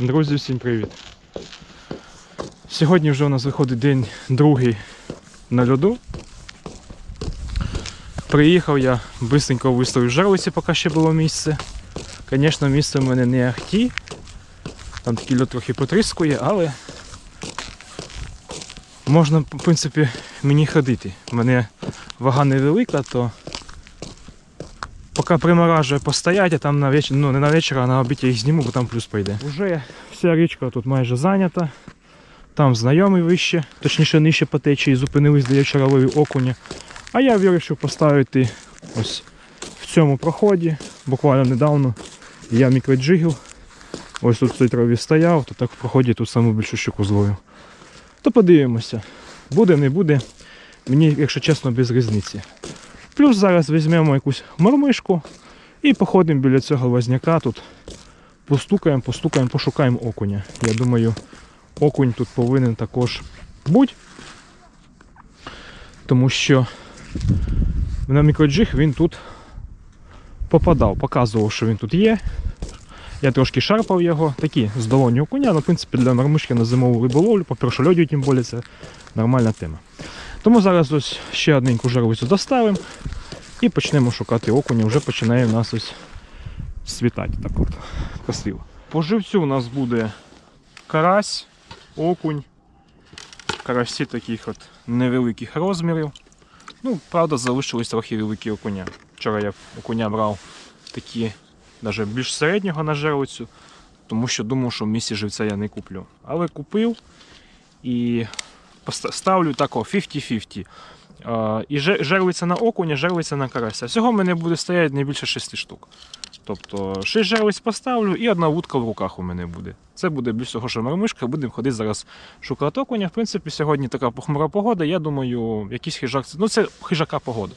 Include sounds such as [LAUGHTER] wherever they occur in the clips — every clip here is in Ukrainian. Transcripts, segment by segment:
Друзі, всім привіт! Сьогодні вже у нас виходить день другий на льоду. Приїхав я, бистренько виставив жерлиці, поки ще було місце. Звісно, місце в мене не ахті. Там такий льод трохи потріскує, але можна, в принципі, мені ходити. У мене вага невелика, то поки приморажує постоять, а там на вечір, ну не на вечір, а на обід я їх зніму, бо там плюс прийде. Уже вся річка тут майже зайнята. Там знайомий вище, точніше нижче по течії, зупинились, де я вчора ловив окуня. А я вирішив поставити ось в цьому проході, буквально недавно. Я мікроджигів. Ось тут в цій траві стояв, то так в проході тут саму більшу щуку зловив. То подивимося. Буде, не буде. Мені, якщо чесно, без різниці. Плюс зараз візьмемо якусь мормишку і походимо біля цього лазняка тут. Постукаємо, постукаємо, пошукаємо окуня. Я думаю, окунь тут повинен також бути. Тому що на мікроджиг він тут попадав, показував, що він тут є. Я трошки шарпав його, такі з долоні окуня, але в принципі для мормишки на зимову риболовлю, по першольоді, тим більше, це нормальна тема. Тому зараз ось ще одненьку жарвицю доставимо і почнемо шукати окуня. Вже починає в нас ось світати так от красиво. По живцю у нас буде карась, окунь, карасі таких от невеликих розмірів. Ну, правда, залишились трохи великі окуня. Вчора я окуня брав такі навіть більш середнього на жерлицю, тому що думав, що в місці живця я не куплю. Але купив і ставлю тако 50-50. І же- жерлиця на окуня, жерлиця на карася. Всього в мене буде стояти не більше 6 штук. Тобто 6 жерлиць поставлю і одна вудка в руках у мене буде. Це буде більш всього, що мормишка, будемо ходити зараз шукати окуня. В принципі, сьогодні така похмура погода. Я думаю, якийсь хижак. Ну це хижака погода.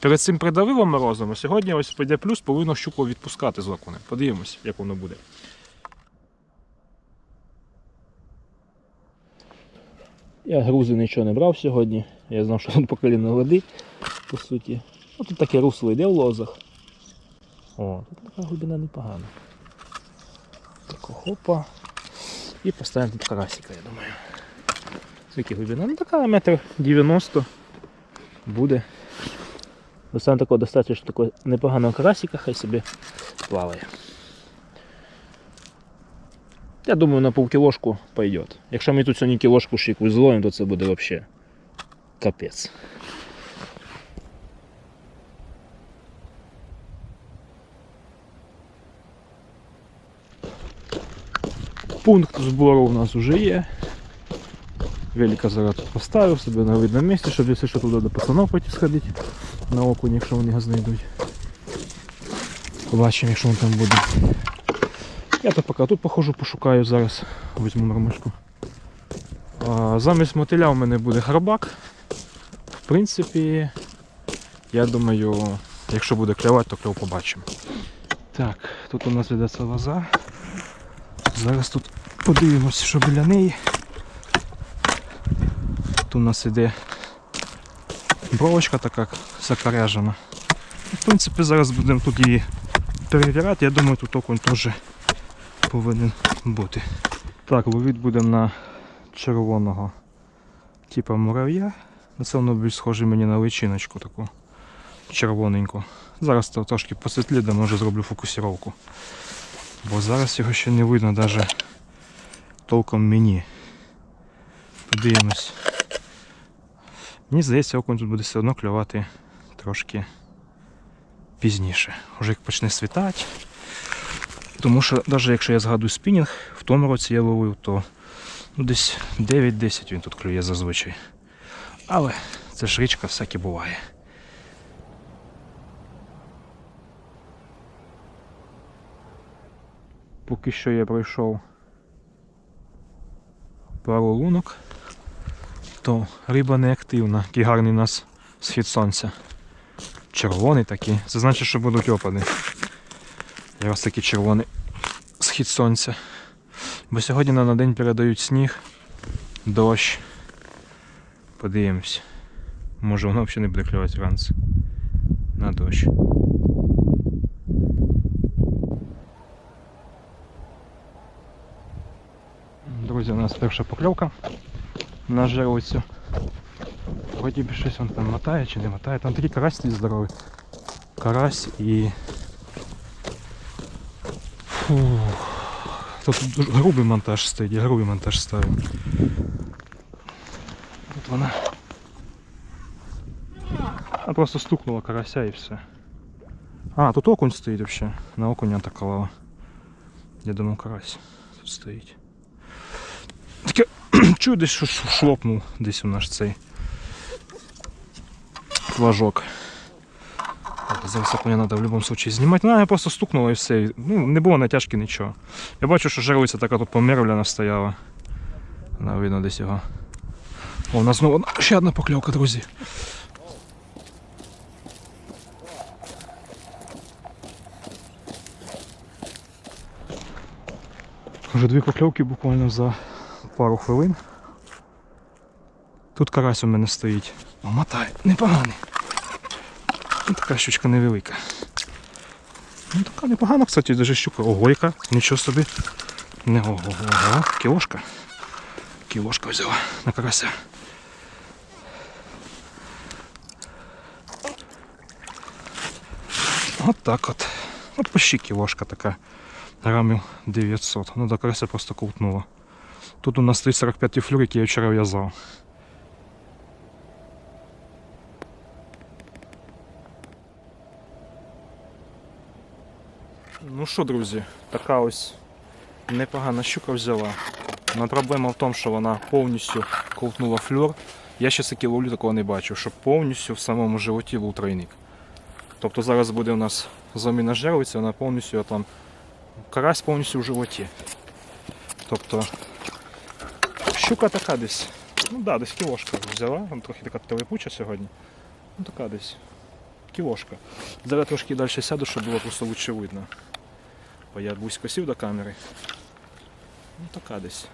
Перед цим придавило морозом, а сьогодні ось прийде плюс, повинно щуку відпускати з окунем. Подивимось, як воно буде. Я грузи нічого не брав сьогодні. Я знав, що тут по коліна води, по суті. Ну, тут таке русло йде в лозах. О, тут така глибина непогана. Тако хопа. І поставимо тут карасика, я думаю. Скільки глибина? Ну така метр 90 буде. Достанемо такого достатньо такого непоганого карасика, хай собі плаває. Я думаю, на полкілошку пойдет. Якщо ми тут сьогодні кілошку ще якусь зловимо, то це буде взагалі капець. Пункт збору у нас вже є. Велика зараз поставив себе на видному місці, щоб якщо що туди до пацанов пойти сходити на окунь, якщо вони його знайдуть. Побачимо, якщо він там буде. Я то поки тут походжу, пошукаю зараз, візьму нормишку. А, замість мотиля у мене буде гарбак. В принципі, я думаю, якщо буде клювати, то кльов побачимо. Так, тут у нас ведеться лоза. Зараз тут подивимося, що біля неї. Тут у нас іде бровочка така закаряжена. В принципі, зараз будемо тут її перевіряти. Я думаю, тут окунь теж повинен бути. Так, ловити будемо на червоного типа мурав'я. Це воно більш схоже мені на личиночку таку червоненьку. Зараз то трошки посвітлі, може зроблю фокусировку. Бо зараз його ще не видно навіть толком мені. Подивимось. Мені здається, окунь тут буде все одно клювати трошки пізніше. Уже як почне світати. Тому що навіть якщо я згадую спінінг, в тому році я ловив, то ну, десь 9-10 він тут клює зазвичай. Але це ж річка всяке буває. Поки що я пройшов пару лунок, то риба не активна, який гарний у нас схід сонця. Червоний такий. Це значить, що будуть опади. І ось такий червоний схід сонця. Бо сьогодні нам на день передають сніг, дощ. Подивимось. Може воно взагалі не буде клювати вранці. На дощ. Друзі, у нас перша покльовка на жерлицю. Вроді би щось він там мотає чи не мотає. Там такий карась здоровий. Карась і. Фу. Тут дуже грубий монтаж стоїть, я грубий монтаж ставив. От вона. А просто стукнула карася і все. А, тут окунь стоїть вообще. На окуня атаковала. Я думав карась тут стоїть. Таке [CLEARS THROAT] чую десь що ш- шлопнув десь у наш цей флажок. Так, Зараз окуня треба в будь-якому випадку знімати. Ну, я просто стукнула і все. Ну, не було натяжки нічого. Я бачу, що жерлиця така тут помервляна стояла. Вона видно десь його. О, у нас знову ще одна покльовка, друзі. Вже дві покльовки буквально за пару хвилин. Тут карась у мене стоїть. О, мотає, непоганий. Ну, така щучка невелика. Ну така непогана, кстати, даже щука. Ого, яка, нічого собі. Не ого, ого, кілошка. Кілошка взяла на карася. От так от. От почти кілошка така. Грамів 900. Ну до карася просто ковтнула. Тут у нас 345 флюр, які я вчора в'язав. Ну що, друзі, така ось непогана щука взяла. Но проблема в тому, що вона повністю ковтнула флюр. Я ще таки ловлю такого не бачив, щоб повністю в самому животі був тройник. Тобто зараз буде у нас заміна жерлиці, вона повністю там карась повністю в животі. Тобто щука така десь. Ну так, да, десь кілошка взяла, вона трохи така телепуча сьогодні. Ну така десь. Кілошка. Зараз трошки далі сяду, щоб було просто лучше видно. Бо я близько сів до камери. Ну така десь.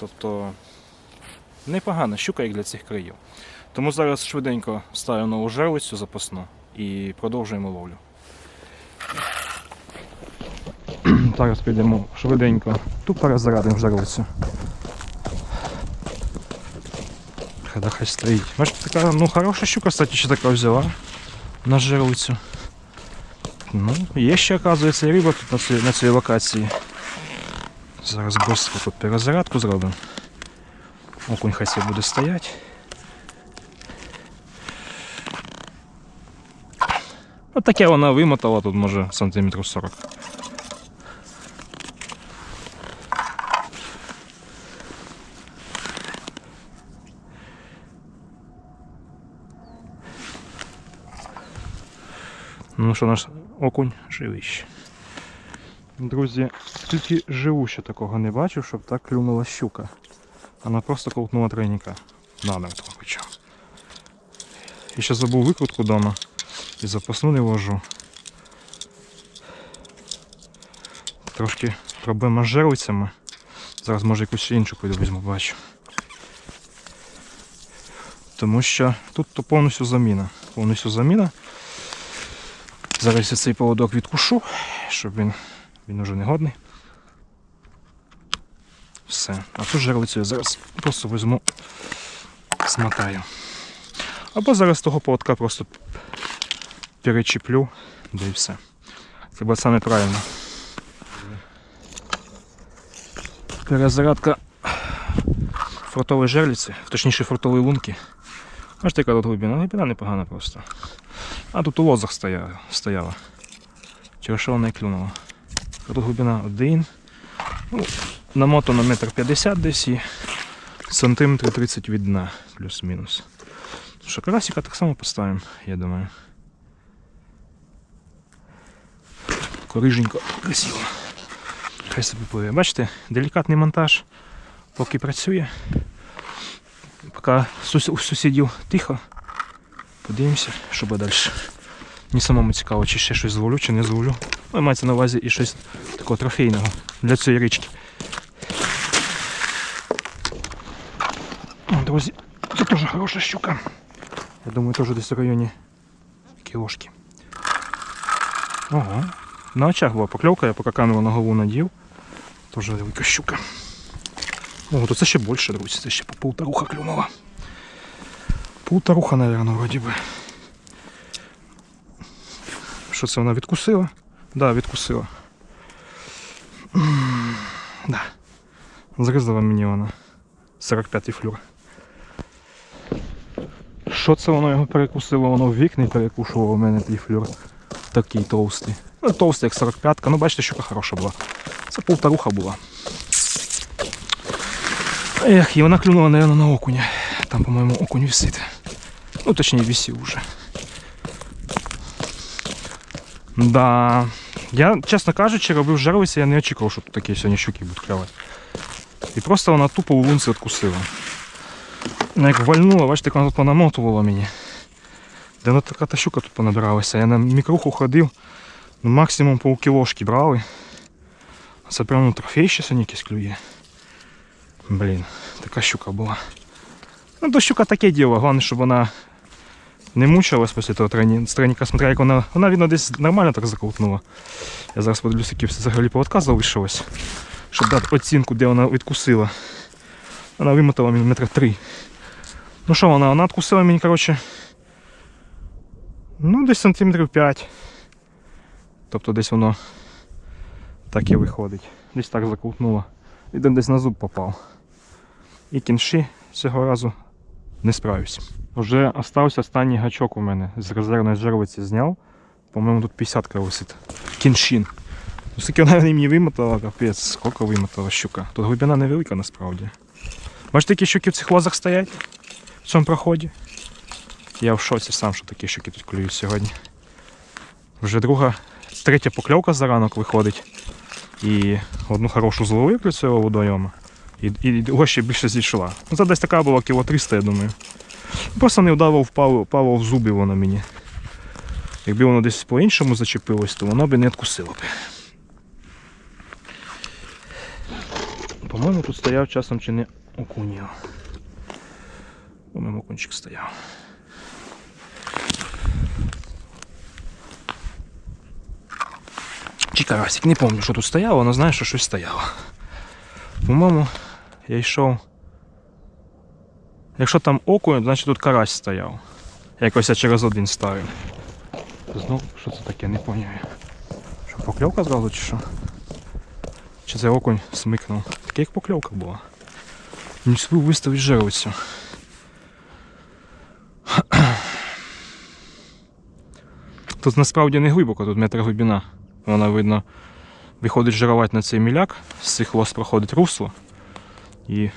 Тобто непогана щука як для цих країв. Тому зараз швиденько ставлю нову жерлицю запасну і продовжуємо ловлю. [CLEARS THROAT] Зараз підемо швиденько. Тут перезарадимо жерлицю. Хай стоїть. Бачите, така ну, хороша щука, кстати, ще така взяла на жерлицю. Ну, є ще, оказується, риба тут на цій, на цій локації. Зараз швидко тут перезарядку зробимо. Окунь хай себе буде стояти. От таке вона вимотала тут, може, сантиметрів 40. Ну що наш окунь живий. Друзі, тільки живу ще такого не бачив, щоб так клюнула щука. Вона просто ковтнула тройника. Намертво почав. І ще забув викрутку вдома. І запасну не вожу. Трошки проблема з жерлицями. Зараз може якусь іншу піду візьму, бачу. Тому що тут то повністю заміна. Повністю заміна. Зараз я цей поводок відкушу, щоб він, він уже не годний. Все. А ту жерлицю я зараз просто візьму, смотаю. Або зараз того поводка просто перечіплю, да і все. Це буде саме правильно. Перезарядка фрутової жерлиці, точніше фрутової лунки. Бачите, яка тут глибина? Глибина непогана просто. А тут у лозах стояла. стояла. Через що вона і клюнула. Тут глибина 1. Ну, намотано метр 50 десь і сантиметр 30 від дна, плюс-мінус. Ну Що, карасика так само поставимо, я думаю. Кориженько, красиво. Хай собі пливе. Бачите, делікатний монтаж, поки працює. Поки у сусідів тихо. Подивимося, що буде далі. Мені самому цікаво, чи ще щось зловлю, чи не зловлю. Ну, мається на увазі і щось такого трофейного для цієї річки. Друзі, це теж хороша щука. Я думаю, теж десь в районі кілошки. Ого. На очах була покльовка, я поки камеру на голову надів. Теж велика щука. О, то це ще більше, друзі, це ще по полтаруха клюнула. Полтаруха, мабуть, вроді би. Що це вона відкусила? Так, да, відкусила. Да. Зрізала мені вона. 45-й флюр. Що це воно його перекусило? Воно в вікні перекушувало в мене той флюр. Такий товстий. Ну, товстий, як 45-ка. Ну, бачите, щука хороша була. Це полтаруха була. Ех, і вона клюнула, мабуть, на окуня. Там, по-моєму, окунь висить. Ну, точніше, висів уже. Да. Я, чесно кажучи, робив жервися, я не очікував, що тут такі сьогодні щуки будуть клювати. І просто вона тупо у лунці відкусила. Як вальнула, бачите, вона тут понамотувала мені. Де вона така та щука тут понабиралася. Я на мікруху ходив, ну, максимум полкілошки брали. А це прямо трофей ще сьогодні якийсь клює. Блін, така щука була. Ну, то щука таке діло, головне, щоб вона не мучилась після того трені... треніка, смотря як вона. Вона видно десь нормально так закрутнула. Я зараз подивлюся, які взагалі поводка залишилось. Щоб дати оцінку, де вона відкусила. Вона вимотала мені метра три. Ну що вона? Вона відкусила мені, коротше. Ну, десь сантиметрів 5. Тобто десь воно так і виходить. Десь так закрутнуло. І десь на зуб попав. І кінші цього разу не справився. Вже остався останній гачок у мене з резервної жервиці зняв. По-моєму, тут 50 висить. Кіншін. Ну, скільки вона мені вимотала, капець, скільки вимотала щука. Тут глибина невелика насправді. Бачите, які щуки в цих лозах стоять в цьому проході. Я в шоці сам, що такі щуки тут клюють сьогодні. Вже друга, третя покльовка за ранок виходить. І одну хорошу зловив для цього водойома. І, і друга ще більше зійшла. Ну, це десь така була кіло 300, я думаю. Просто невдало впало, впало в зуби воно мені. Якби воно десь по-іншому зачепилось, то воно би не відкусило б. По-моєму, тут стояв часом чи не окунів. По-моєму, окунчик стояв. Чи карасик, не пам'ятаю, що тут стояло, але знаю, що щось стояло. По-моєму, я йшов. Якщо там окунь, значить тут карась стояв. Якось я через один ставив. Знов, що це таке, не пам'ятаю. Що, покльовка зразу чи що? Чи це окунь смикнув? Таке як покльовка була. Не встиг виставити жервицю. [CLEARS THROAT] Тут насправді не глибоко, тут метр глибина. Вона видно виходить жирувати на цей міляк, з цих лос проходить русло. І.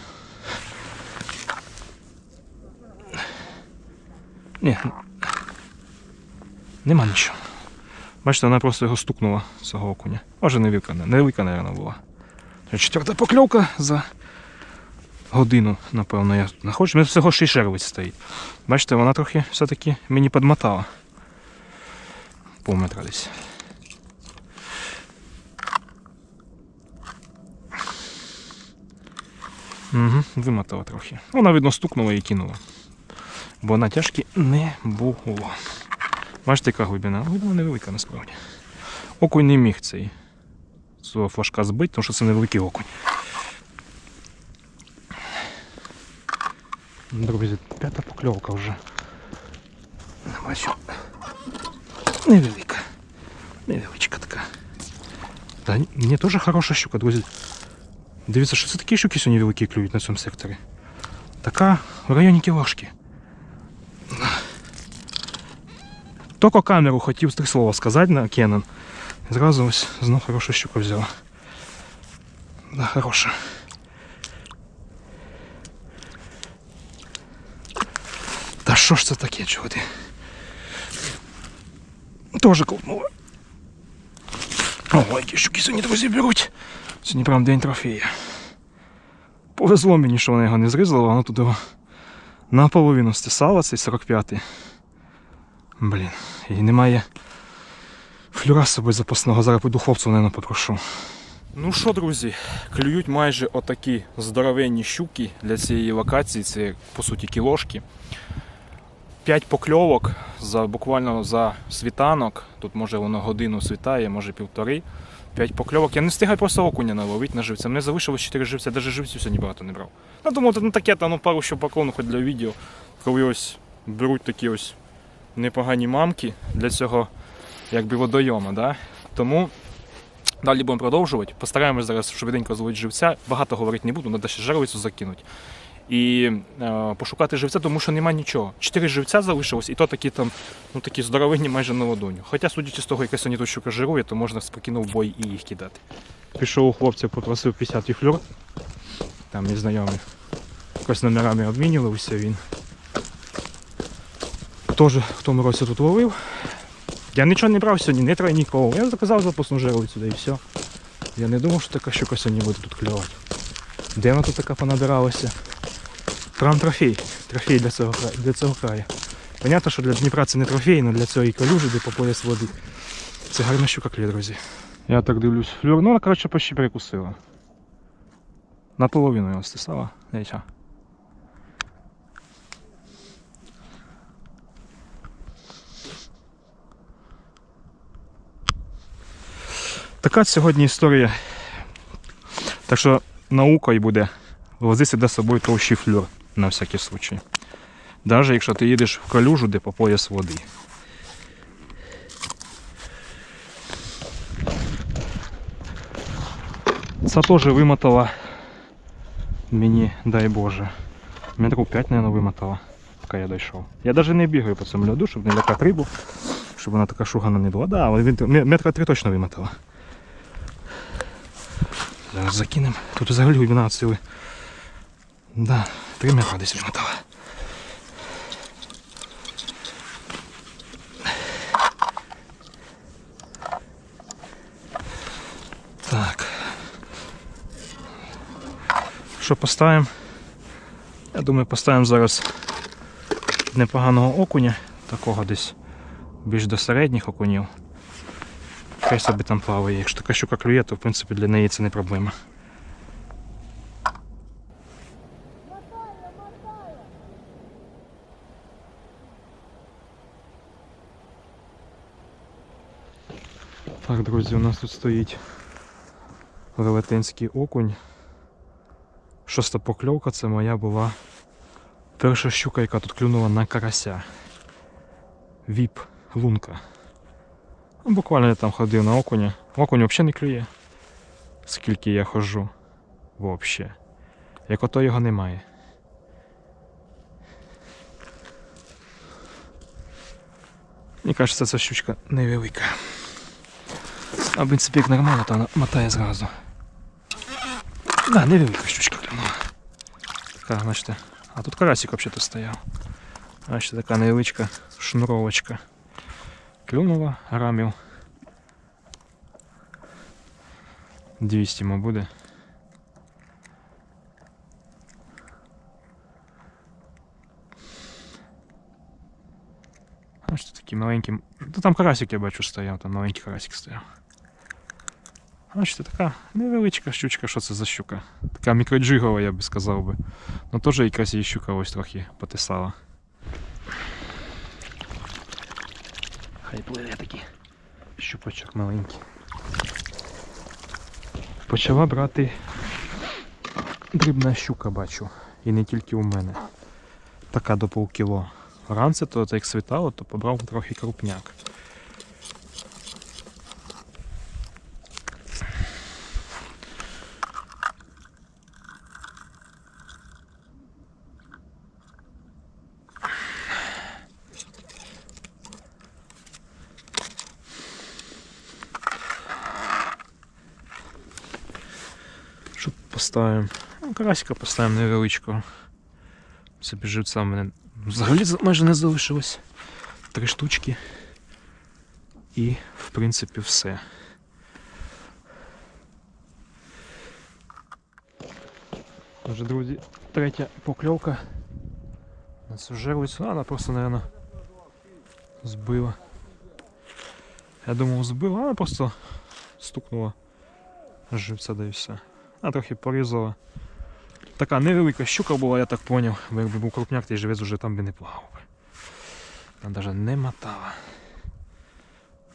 Ні. Нема нічого. Бачите, вона просто його стукнула цього окуня. Може невелика, невелика, мабуть, була. Четверта покльовка за годину, напевно, я знаходжу. У всього ще й шервиць стоїть. Бачите, вона трохи все-таки мені підмотала. Пол десь. Угу, вимотала трохи. Вона, видно, стукнула і кинула. Бо натяжки не було. Бачите, яка глибина? Глибина невелика насправді. Окунь не міг цей цього флажка збити, тому що це невеликий окунь. Друзі, п'ята покльовка вже. Не бачу. Невелика. Невеличка така. Та мені теж хороша щука, друзі. Дивіться, що це такі щуки сьогодні великі клюють на цьому секторі. Така в районі кілошки. Тільки камеру хотів три слова сказати на Canon. І зразу ось знов хорошу щуку взяла. Да, хороша. Та що ж це таке, чого ти? Тоже ковтнула. Ого, які щуки сьогодні друзі беруть. Сьогодні прям день трофея. Повезло мені, що вона його не зрізала, воно туди наполовину стисала цей 45-й. Блін, і немає флюра з собою запасного. Зараз піду хлопців, мабуть, попрошу. Ну що, друзі, клюють майже отакі здоровенні щуки для цієї локації. Це по суті кілошки. П'ять покльовок за буквально за світанок. Тут може воно годину світає, може півтори. 5 покльовок. Я не встигаю просто окуня наловити на живця. Мене залишилось 4 живця, навіть живців сьогодні багато не брав. Ну, думав, ну таке, та ну пару щупаков, ну хоч для відео. Коли ось беруть такі ось непогані мамки для цього якби водойома. Да? Тому далі будемо продовжувати. Постараємось зараз швиденько зловити живця. Багато говорити не буду, треба ще жарвицю закинути. І е, пошукати живця, тому що нема нічого. Чотири живця залишилось, і то такі там, ну такі здоровинні майже на ладоню. Хоча, судячи з того, яка сьогодні тут щука жирує, то можна спокійно в бой і їх кидати. Пішов у хлопців, попросив 50 флюр. Там мій. Якось номерами обмінювався він. Теж в тому році тут ловив. Я нічого не брав сьогодні, не тройнікового. Я заказав запасну жерлицю, да і все. Я не думав, що така щука сьогодні буде тут клювати. Де вона тут така понабиралася? Прям трофей. Трофей для цього, для цього краю. Понятно, що для Дніпра це не трофей, але для цієї калюжі, де по пояс води. Це гарна щука клює, друзі. Я так дивлюсь, флюр, ну вона, коротше, почти перекусила. Наполовину його стисала. Дивіться. Така сьогодні історія. Так що наука і буде вози сюди з собою товщий флюр на всякий случай. Навіть якщо ти їдеш в калюжу, де по пояс води. Це теж вимотала мені, дай Боже. Метрів 5, мабуть, вимотала, поки я дійшов. Я навіть не бігаю по цьому льоду, щоб не лякати рибу, щоб вона така шугана не була. Да, але метра три точно вимотала. Зараз закинемо. Тут взагалі глибина сили. Да, 3 метри десь вимотала. Так. Що поставимо? Я думаю, поставимо зараз непоганого окуня, такого десь більш до середніх окунів. Хай собі там плаває. Якщо така щука клює, то в принципі для неї це не проблема. Так, друзі, у нас тут стоїть велетенський окунь. Шоста покльовка це моя була перша щука, яка тут клюнула на карася. Віп лунка. Буквально я там ходив на окуня. Окунь взагалі не клює. Скільки я ходжу. Вообще. Як ото його немає. Мені кажеться, ця щучка невелика. А в принципі як нормально, то вона мотає зразу. Да, невелика щучка клюнула. Така, бачите. А тут карасик взагалі стояв. Бачите, така невеличка шнуровочка. Клюнула грамів. 200 ма буде. Бачите, такі маленькі. Та там карасик я бачу стояв, там маленький карасик стояв. Бачите, така невеличка щучка, що це за щука? Така мікроджигова, я би сказав би. Ну теж якась її щука ось трохи потисала. Хай пливе такий щупачок маленький. Почала брати дрібна щука, бачу. І не тільки у мене. Така до полкіло. Ранце, то як світало, то побрав трохи крупняк. поставимо? Ну, карасика поставимо невеличкого. Собі живця в мене взагалі за- майже не залишилось. Три штучки. І, в принципі, все. Отже, друзі, третя покльовка на цю жерлицю. А, Вона просто, мабуть, збила. Я думав, збила, а вона просто стукнула з живця, да і все. а трохи порізала. Така невелика щука була, я так зрозумів, бо якби був крупняк, той живець вже там би не плавав. Там навіть не мотала.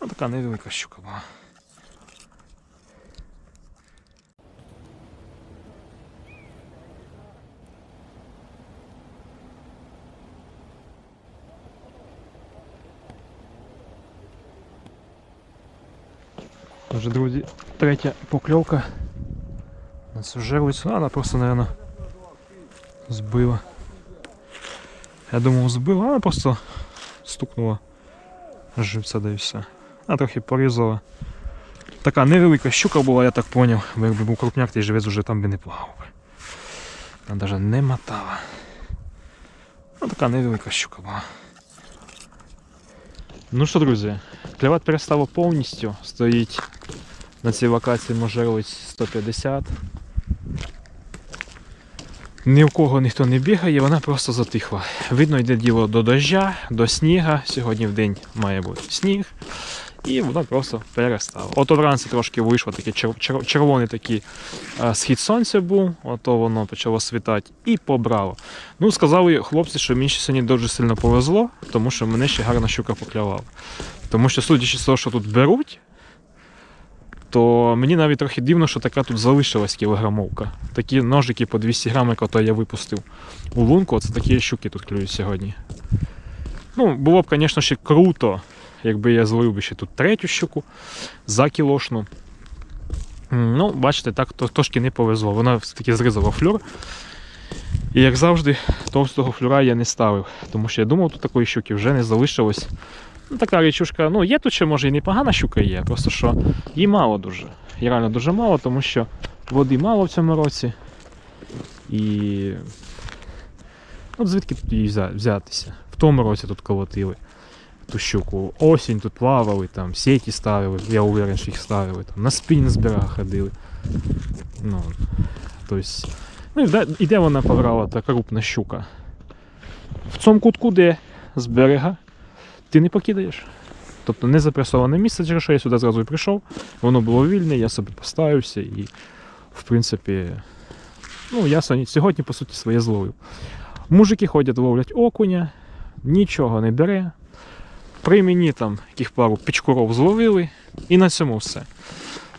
Ну така невелика щука була. Друзі, третя покльовка на цю жерлицю. Вона просто, мабуть, збила. Я думав, збила, вона просто стукнула живця, да і все. А трохи порізала. Така невелика щука була, я так поняв. Бо якби був крупняк, той живець вже там би не плавав. Вона навіть не мотала. Ну, така невелика щука була. Ну що, друзі, клювати перестало повністю. Стоїть на цій локації можливість 150. Ні в кого ніхто не бігає, вона просто затихла. Видно, йде діло до дождя, до сніга. Сьогодні в день має бути сніг. І воно просто перестало. Ото вранці трошки вийшло такий чер- чер- червоний такий схід сонця був, ото воно почало світати і побрало. Ну, сказали хлопці, що мені ще сьогодні дуже сильно повезло, тому що мене ще гарна щука поклявала. Тому що, судячи з того, що тут беруть, то мені навіть трохи дивно, що така тут залишилась кілограмовка. Такі ножики по 200 грам, як ото я випустив у лунку, це такі щуки тут клюють сьогодні. Ну, було б, звісно, ще круто, якби я зловив би ще тут третю щуку за кілошну. Ну, бачите, так трошки не повезло. Вона все-таки зрізала флюр. І як завжди, товстого флюра я не ставив, тому що я думав, тут такої щуки вже не залишилось. Ну, така річушка, ну є тут ще може і непогана щука є, просто що її мало дуже. І реально дуже мало, тому що води мало в цьому році. І. От звідки тут її взятися? В тому році тут колотили ту щуку. Осінь тут плавали, там, сеті ставили, я уверен, що їх ставили, там, на спінь з берега ходили. Ну, тобто, ну, і де вона побрала та крупна щука? В цьому кутку, де з берега, ти не покидаєш. Тобто не запресоване місце, через що я сюди зразу і прийшов. Воно було вільне, я собі поставився і, в принципі, ну, я сьогодні, по суті, своє зловив. Мужики ходять, ловлять окуня, нічого не бере. При мені там яких пару пічкуров зловили, і на цьому все.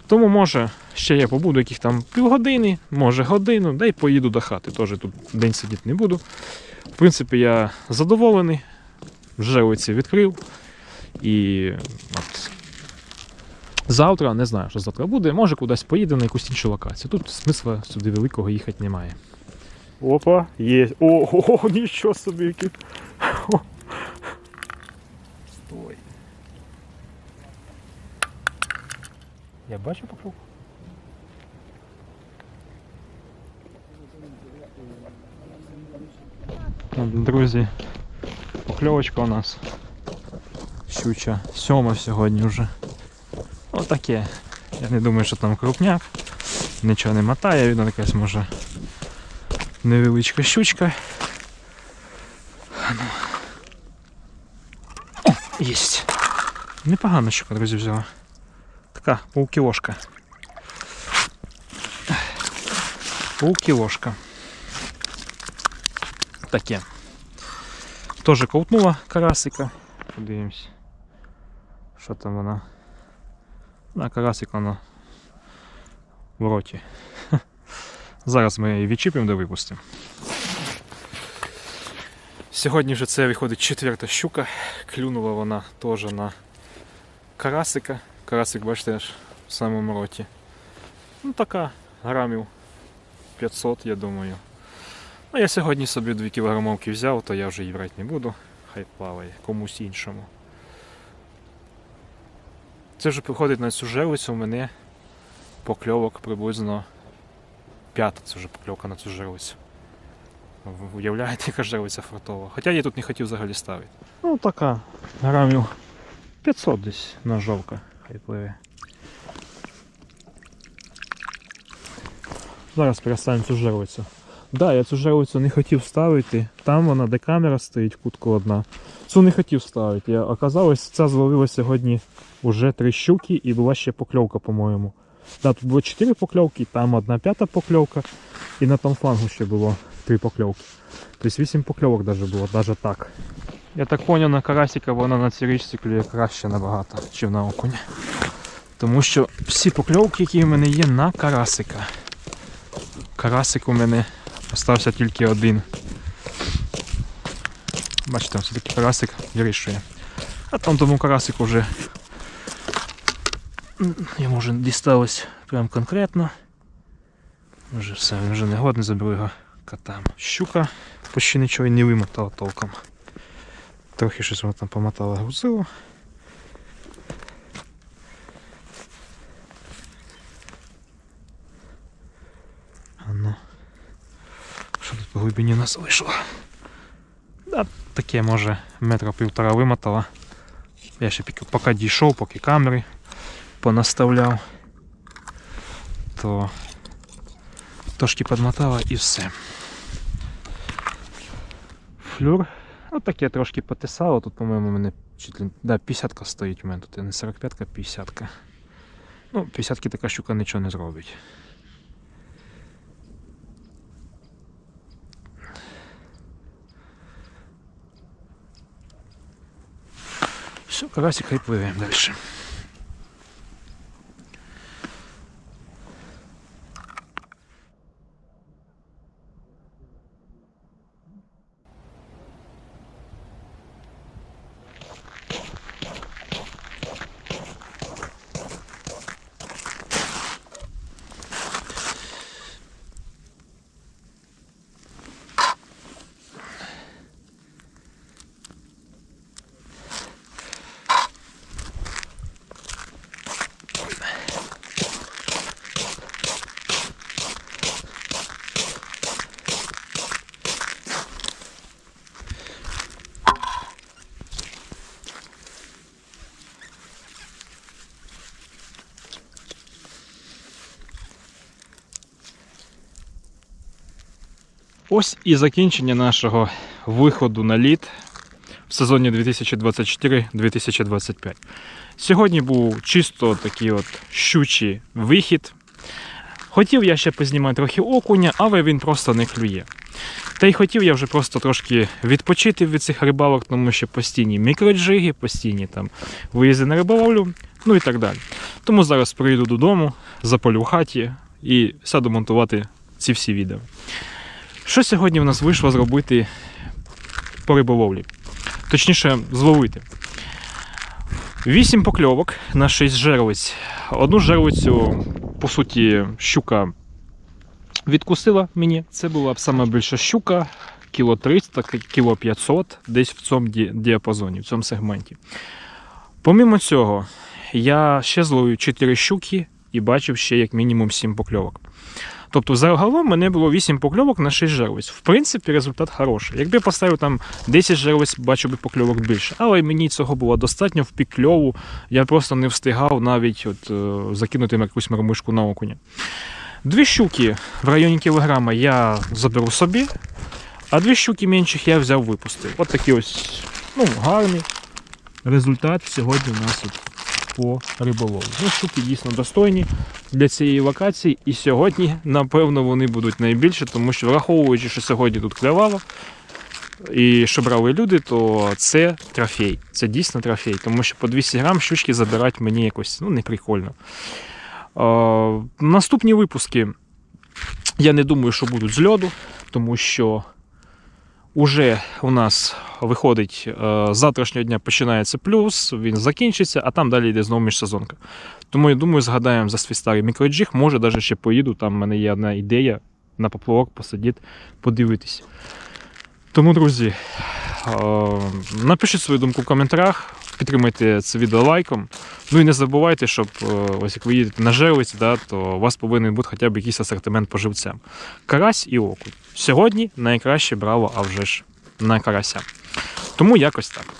Тому може ще я побуду яких там півгодини, може годину, да й поїду до хати. Теж тут день сидіти не буду. В принципі, я задоволений, вже оці відкрив. І от, завтра, не знаю, що завтра буде, може кудись поїде на якусь іншу локацію. Тут смисла сюди великого їхати немає. Опа, є. О, о, о нічого собі який. Стой. Я бачу покльовку. Друзі, покльовочка у нас щуча. Сьома сьогодні вже. Отаке. Я не думаю, що там крупняк. Нічого не мотає, видно якась може невеличка щучка. Ну. О, єсть. Непогана щука, друзі, взяла. Така полкілошка. Полкілошка. Таке. Теж ковтнула карасика. Подивимось. Що там вона? На карасик вона в роті. [LAUGHS] Зараз ми її відчіпимо да випустимо. Сьогодні вже це виходить четверта щука. Клюнула вона теж на карасика. Карасик, бачите, аж в самому роті. Ну така, грамів 500, я думаю. Ну, я сьогодні собі 2 кілограмовки взяв, то я вже її брати не буду. Хай плаває комусь іншому. Це вже приходить на цю жерлицю у мене покльовок приблизно п'ята це вже покльовка на цю жерлицю. Уявляєте, яка жерлиця фартова. Хоча я тут не хотів взагалі ставити. Ну така, грамів 500 десь ножовка, хай пливе. Зараз переставимо цю жерлицю. Да, я цю жерлицю не хотів ставити. Там вона, де камера стоїть, кутку одна. Цю не хотів ставити. Я, оказалось, ця зловила сьогодні уже три щуки і була ще покльовка, по-моєму. Да, тут було 4 покльовки, там одна п'ята покльовка, і на тому флангу ще було 3 покльовки. Тобто 8 покльовок даже було, даже так. Я так поняв, на карасика вона на цій річці клює краще набагато, ніж на окуня. Тому що всі покльовки, які в мене є на карасика. Карасик у мене остався тільки один. Бачите, все-таки карасик вирішує. А там тому карасику вже Йому вже дісталось прям конкретно. Вже все, він вже не годний, заберу його котам. Щука почти нічого і не вимотала толком. Трохи щось вона там помотала грузило. Тут глибині нас вийшло? Да, таке може метра півтора вимотала. Я ще поки дійшов, поки камери понаставляв, то трошки подмотала і все. Флюр. Ну таке трошки потисало. Тут, по-моєму, мене чуть ли. Да, 50-ка стоїть у мене тут. Не 45-ка, 50-ка. Ну, 50-ки така щука нічого не зробить. Все, карасик хай пливе далі. Ось і закінчення нашого виходу на лід в сезоні 2024-2025. Сьогодні був чисто такий от щучий вихід. Хотів я ще познімати трохи окуня, але він просто не клює. Та й хотів я вже просто трошки відпочити від цих рибалок, тому що постійні мікроджиги, постійні там виїзди на риболовлю, ну і так далі. Тому зараз прийду додому, запалю в хаті і сяду монтувати ці всі відео. Що сьогодні в нас вийшло зробити по риболовлі? Точніше, зловити. Вісім покльовок на 6 жерлиць. Одну жерлицю, по суті, щука відкусила мені. Це була б саме більша щука, кіло 300, кіло 500, десь в цьому діапазоні, в цьому сегменті. Помімо цього, я ще зловив 4 щуки і бачив ще як мінімум 7 покльовок. Тобто загалом мене було 8 покльовок на 6 жерлиць. В принципі, результат хороший. Якби поставив там 10 жерлиць, бачив би покльовок більше. Але мені цього було достатньо в пікльову. Я просто не встигав навіть от, е, закинути якусь мармишку на окуня. Дві щуки в районі кілограма я заберу собі, а дві щуки менших я взяв випустив. От такі ось ну, гарний результат сьогодні у нас по риболову. Ну, щуки дійсно достойні для цієї локації. І сьогодні, напевно, вони будуть найбільше, тому що враховуючи, що сьогодні тут клявало, і що брали люди, то це трофей. Це дійсно трофей, тому що по 200 грам щучки забирати мені якось ну, не прикольно. Е, наступні випуски я не думаю, що будуть з льоду, тому що уже у нас виходить е, з завтрашнього дня починається плюс, він закінчиться, а там далі йде знову міжсезонка. Тому я думаю, згадаємо за свій старий мікроджіг, Може, навіть ще поїду. Там в мене є одна ідея на поплавок посидіти, подивитись. Тому, друзі, напишіть свою думку в коментарях, підтримайте це відео лайком. Ну і не забувайте, щоб е, ось як ви їдете на жерлиці, да, то у вас повинен бути хоча б якийсь асортимент по живцям. Карась і окунь. Сьогодні найкраще брало, а вже ж на карася. Тому якось так.